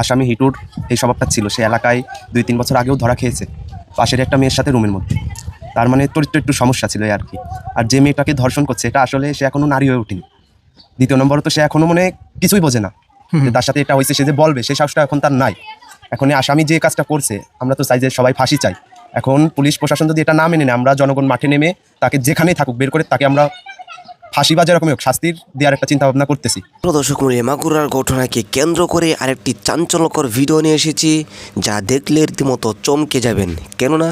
আসামি হিটুর এই স্বভাবটা ছিল। সে এলাকায় দুই তিন বছর আগেও ধরা খেয়েছে। পাশের একটা মেয়ের সাথে রুমের মধ্যে। তার মানে চরিত্র একটু সমস্যা ছিল আর কি। আর যে মেয়েটাকে ধর্ষণ করছে এটা আসলে সে এখনও নারী হয়ে ওঠেনি। দ্বিতীয় নম্বর তো সে এখনও মনে কিছুই বোঝে না। যে তার সাথে এটা হয়েছে সে যে বলবে সেই সাহসটা এখন তার নাই। এখন আসামি যে কাজটা করছে আমরা তো চাই যে সবাই ফাঁসি চাই। এখন পুলিশ প্রশাসন যদি এটা না মেনে নেয় আমরা জনগণ মাঠে নেমে তাকে যেখানেই থাকুক বের করে তাকে আমরা ফাঁসি বা যেরকমই হোক, শাস্তির দেওয়ার একটা চিন্তা ভাবনা করতেছি দর্শক মাগুরার ঘটনাকে কেন্দ্র করে আরেকটি চাঞ্চল্যকর ভিডিও নিয়ে এসেছি, যা দেখলে রীতিমতো চমকে যাবেন। কেননা,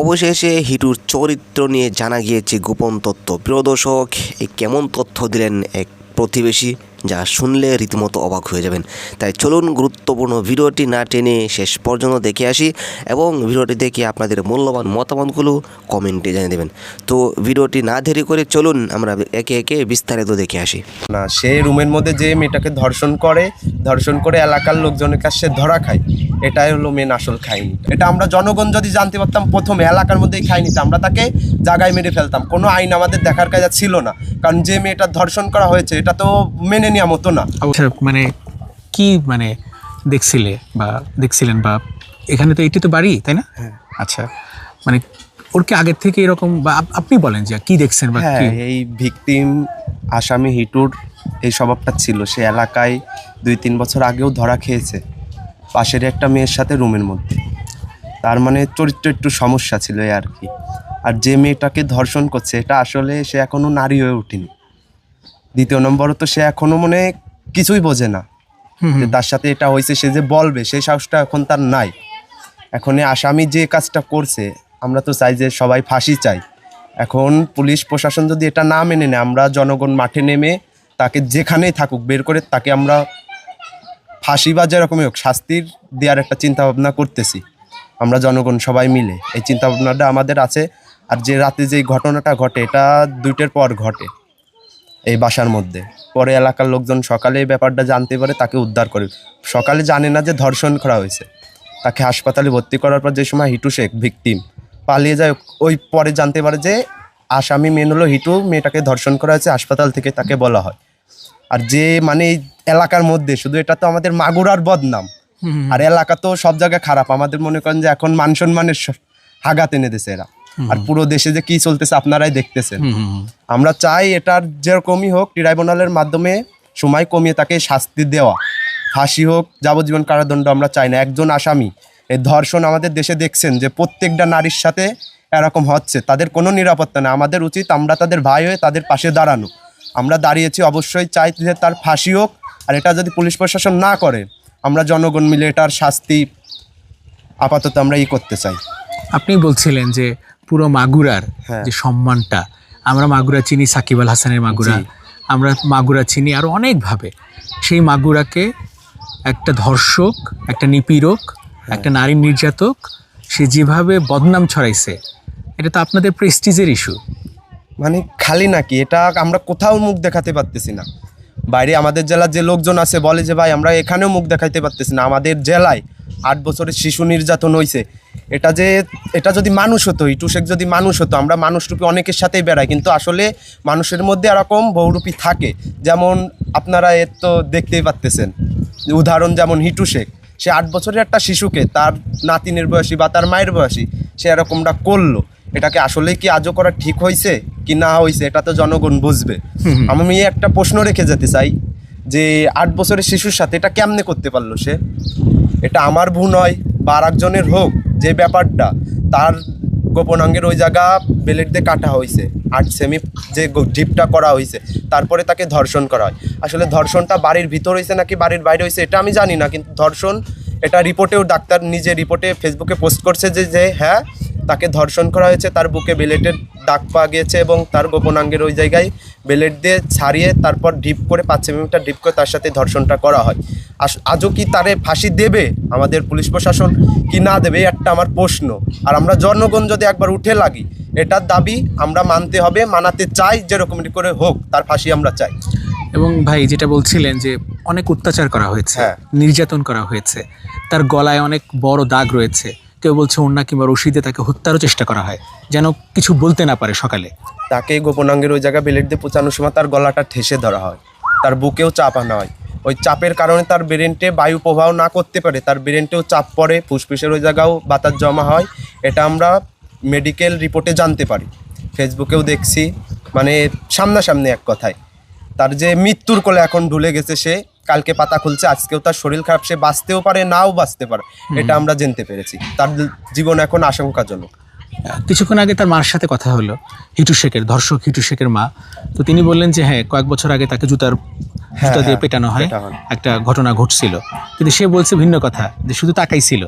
অবশেষে হিটুর চরিত্র নিয়ে জানা গিয়েছে গোপন তথ্য। প্রিয় দর্শক, এই কেমন তথ্য দিলেন এক প্রতিবেশী? যা শুনলে রীতিমতো অবাক হয়ে যাবেন। তাই চলুন গুরুত্বপূর্ণ ভিডিওটি না টেনে শেষ পর্যন্ত দেখে আসি এবং ভিডিওটি দেখে আপনাদের মূল্যবান মতামতগুলো কমেন্টে জানিয়ে দেবেন। তো ভিডিওটি না দেরি করে চলুন আমরা একে একে বিস্তারিত দেখে আসি। না, সে রুমের মধ্যে যে মেয়েটাকে ধর্ষণ করে ধর্ষণ করে এলাকার লোকজনের কাছে ধরা খায়, এটাই হলো মেন আসল খাইনি এটা আমরা জনগণ যদি জানতে পারতাম, প্রথমে এলাকার মধ্যেই খাইনি আমরা তাকে জায়গায় মেরে ফেলতাম। কোনো আইন আমাদের দেখার কাজে ছিল না। কারণ যে মেয়েটা ধর্ষণ করা হয়েছে, এটা তো মেনে নেওয়া মতো না। আচ্ছা মানে কি মানে দেখছিলে বা দেখছিলেন বা এখানে তো এটি তো বাড়ি তাই না? আচ্ছা মানে ওর কি আগের থেকে এরকম বা আপনি বলেন যে কি দেখছেন বা হ্যাঁ কি? এই ভিকটিম আসামি হিটুর এই স্বভাবটা ছিল। সে এলাকায় দুই তিন বছর আগেও ধরা খেয়েছে। পাশের একটা মেয়ের সাথে রুমের মধ্যে। তার মানে চরিত্র একটু সমস্যা ছিল আর কি। আর যে মেয়েটাকে ধর্ষণ করছে এটা আসলে সে এখনও নারী হয়ে ওঠেনি। দ্বিতীয় নম্বর তো সে এখনও মনে কিছুই বোঝে না। যে তার সাথে এটা হয়েছে সে যে বলবে সেই সাহসটা এখন তার নাই। এখন আসামি যে কাজটা করছে আমরা তো চাই যে সবাই ফাঁসি চাই। এখন পুলিশ প্রশাসন যদি এটা না মেনে নেয় আমরা জনগণ মাঠে নেমে তাকে যেখানেই থাকুক বের করে তাকে আমরা ফাঁসি বা যেরকমই হোক শাস্তির দেওয়ার একটা চিন্তা ভাবনা করতেছি। আমরা জনগণ সবাই মিলে। এই চিন্তা ভাবনাটা আমাদের আছে। আর যে রাতে যে ঘটনাটা ঘটে এটা দুইটার পর ঘটে। এই বাসার মধ্যে। পরে এলাকার লোকজন সকালে এই ব্যাপারটা জানতে পারে তাকে উদ্ধার করে। সকালে জানে না যে ধর্ষণ করা হয়েছে। তাকে হাসপাতালে ভর্তি করার পর যে সময় হিটু শেখ ভিকটিম পালিয়ে যায় ওই পরে জানতে পারে যে আসামি মেন হলো হিটু মেয়েটাকে ধর্ষণ করা হয়েছে হাসপাতাল থেকে তাকে বলা হয়। আর যে মানে এলাকার মধ্যে শুধু এটা তো আমাদের মাগুরার বদনাম। আর এলাকা তো সব জায়গায় খারাপ। আমাদের মনে করেন যে এখন মান সম্মানের হাগাত এনে দিছে এরা। আর পুরো দেশে যে কি চলতেছে আপনারাই দেখতেছেন। আমরা চাই এটার যেরকমই হোক ট্রাইব্যুনালের মাধ্যমে সময় কমিয়ে তাকে শাস্তি দেওয়া। ফাঁসি হোক যাবজ্জীবন কারাদণ্ড আমরা চাই না। একজন আসামি এই ধর্ষণ আমাদের দেশে দেখছেন যে প্রত্যেকটা নারীর সাথে এরকম হচ্ছে। তাদের কোনো নিরাপত্তা নেই। আমাদের উচিত আমরা তাদের ভাই হয়ে তাদের পাশে দাঁড়ানো। আমরা দাঁড়িয়েছি অবশ্যই চাই যে তার ফাঁসি হোক। আর এটা যদি পুলিশ প্রশাসন না করে আমরা জনগণ মিলে এটার শাস্তি আপাতত আমরা ই করতে চাই। আপনি বলছিলেন যে পুরো মাগুরার হ্যাঁ। যে সম্মানটা আমরা মাগুরা চিনি সাকিব আল হাসানের মাগুরা আমরা মাগুরা চিনি আরও অনেকভাবে। সেই মাগুরাকে একটা ধর্ষক একটা নিপীড়ক হ্যাঁ। একটা নারী নির্যাতক সে যেভাবে বদনাম ছড়াইছে এটা তো আপনাদের প্রেস্টিজের ইস্যু। মানে খালি নাকি? এটা আমরা কোথাও মুখ দেখাতে পারতেছি না। বাইরে আমাদের জেলার যে লোকজন আছে বলে যে ভাই আমরা এখানেও মুখ দেখাইতে পারতেছি না। আমাদের জেলায় আট বছরের শিশু নির্যাতন হয়েছে এটা যে এটা যদি মানুষ হতো ইটু শেখ যদি মানুষ হতো আমরা মানুষরূপী অনেকের সাথেই বেড়াই। কিন্তু আসলে মানুষের মধ্যে এরকম বহুরূপী থাকে। যেমন আপনারা এর তো দেখতেই পারতেছেন উদাহরণ যেমন হিটু শেখ। সে আট বছরের একটা শিশুকে তার নাতিনের বয়সী বা তার মায়ের বয়সী সে এরকমটা করল। এটাকে আসলে কি আজও করা ঠিক হয়েছে কি না হয়েছে এটা তো জনগণ বুঝবে। আমি একটা প্রশ্ন রেখে যেতে চাই যে আট বছরের শিশুর সাথে এটা কেমনে করতে পারল সে? এটা আমার ভুল নয় বা আরেকজনের হোক যে ব্যাপারটা, তার গোপনাঙ্গের ওই জায়গা বেলেট দিয়ে কাটা হয়েছে আট সেমি যে ডিপটা করা হয়েছে, তারপরে তাকে ধর্ষণ করা হয়। আসলে ধর্ষণটা বাড়ির ভিতর হয়েছে নাকি বাড়ির বাইরে হয়েছে এটা আমি জানি না, কিন্তু ধর্ষণ, এটা রিপোর্টেও ডাক্তার নিজে রিপোর্টে ফেসবুকে পোস্ট করছে যে যে হ্যাঁ তাকে ধর্ষণ করা হয়েছে। তার বুকে বেলেটের দাগ পাওয়া গিয়েছে এবং তার গোপনাঙ্গের ওই জায়গায় বেলেট দিয়ে ছাড়িয়ে তারপর ডিপ করে পাঁচ সেমিটার ডিপ করে তার সাথে ধর্ষণটা করা হয়। আস- আজও কি তারে ফাঁসি দেবে আমাদের পুলিশ প্রশাসন? কি না দেবে? একটা আমার প্রশ্ন। আর আমরা জনগণ যদি একবার উঠে লাগি এটার দাবি আমরা মানতে হবে মানাতে চাই যেরকম করে হোক তার ফাঁসি আমরা চাই। এবং ভাই যেটা বলছিলেন যে অনেক অত্যাচার করা হয়েছে হ্যাঁ। নির্যাতন করা হয়েছে তার গলায় অনেক বড় দাগ রয়েছে। কেউ বলছে অন্যা কিংবা রশিদে তাকে হত্যারও চেষ্টা করা হয়, যেন কিছু বলতে না পারে সকালে। তাকে গোপনাঙ্গের ওই জায়গায় বেলেট দিয়ে পচানোর সময় তার গলাটা ঠেসে ধরা হয়। তার বুকেও চাপ আনা হয়। ওই চাপের কারণে তার ব্রেনটে বায়ু প্রবাহ না করতে পারে, তার ব্রেনটেও চাপ পড়ে, ফুসফুসের ওই জায়গাও বাতাস জমা হয়। এটা আমরা মেডিকেল রিপোর্টে জানতে পারি। ফেসবুকেও দেখছি মানে সামনাসামনি এক কথায়। তার যে মৃত্যুর কোলে এখন ঢুলে গেছে সে কালকে পাতা খুলছে আজকেও তার শরীর খারাপ সে বাঁচতেও পারে নাও বাঁচতে পারে এটা আমরা জানতে পেরেছি। তার জীবন এখন আশঙ্কাজনক। কিছুক্ষণ আগে তার মার সাথে কথা হলো হিটু শেখের ধর্ষক হিটু শেখের মা। তো তিনি বললেন যে হ্যাঁ কয়েক বছর আগে তাকে জুতার জুতা দিয়ে হ্যাঁ, পেটানো হয় একটা ঘটনা ঘটছিল। কিন্তু সে বলছে ভিন্ন কথা যে শুধু তাকাই ছিল।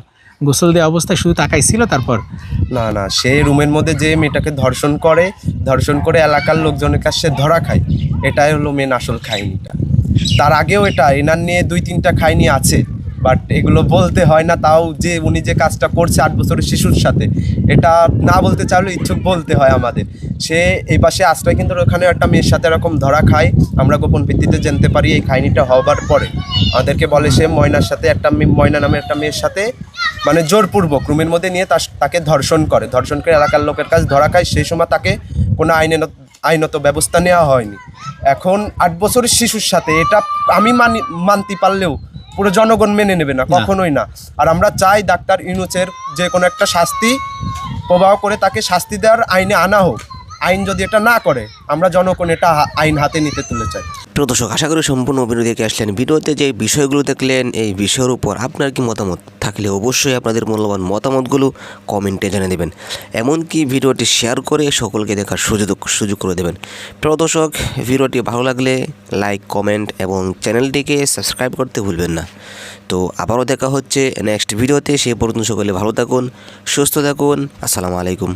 গোসল দেওয়া অবস্থায় শুধু তাকাই ছিল তারপর? না না সে রুমের মধ্যে যে মেয়েটাকে ধর্ষণ করে ধর্ষণ করে এলাকার লোকজনের কাছে ধরা খায় এটাই হলো মেন আসল খাইনিটা তার আগেও এটা, এনার নিয়ে দুই তিনটা খাইনি আছে বাট এগুলো বলতে হয় না, তাও যে উনি যে কাজটা করছে আট বছরের শিশুর সাথে, এটা না বলতে চাইলেও ইচ্ছুক বলতে হয় আমাদের। সে এই পাশে আশ্রয় কিন্তু ওখানে একটা মেয়ের সাথে এরকম ধরা খায়, আমরা গোপন ভিত্তিতে জানতে পারি এই খাইনিটা হবার পরে। আমাদেরকে বলে সে ময়নার সাথে একটা ময়না নামের একটা মেয়ের সাথে মানে জোরপূর্বক রুমের মধ্যে নিয়ে তাকে ধর্ষণ করে। ধর্ষণ করে এলাকার লোকের কাছে ধরা খায়, সেই সময় তাকে কোনো আইনে আইনত ব্যবস্থা নেওয়া হয়নি। এখন আট বছরের শিশুর সাথে এটা আমি মানি মানতে পারলেও পুরো জনগণ মেনে নেবে না কখনোই না। আর আমরা চাই ডাক্তার ইউনুচের যে কোনো একটা শাস্তি প্রবাহ করে তাকে শাস্তি দেওয়ার আইনে আনা হোক। আইন যদি এটা না করে, আমরা জনগণ এটা আইন হাতে নিতে তুলে চাই। প্রিয় দর্শক, আশা করি সম্পূর্ণ অভিনয় দেখে আসলেন। ভিডিওতে যে বিষয়গুলো দেখলেন, এই বিষয়ের উপর আপনার কি মতামত থাকলে অবশ্যই আপনাদের মূল্যবান মতামতগুলো কমেন্টে জানিয়ে দেবেন। এমনকি ভিডিওটি শেয়ার করে সকলকে দেখার সুযোগ সুযোগ করে দেবেন। প্রিয় দর্শক, ভিডিওটি ভালো লাগলে লাইক, কমেন্ট এবং চ্যানেলটিকে সাবস্ক্রাইব করতে ভুলবেন না। তো আবারও দেখা হচ্ছে নেক্সট ভিডিওতে। সেই পর্যন্ত সকলে ভালো থাকুন, সুস্থ থাকুন। আসসালামু আলাইকুম।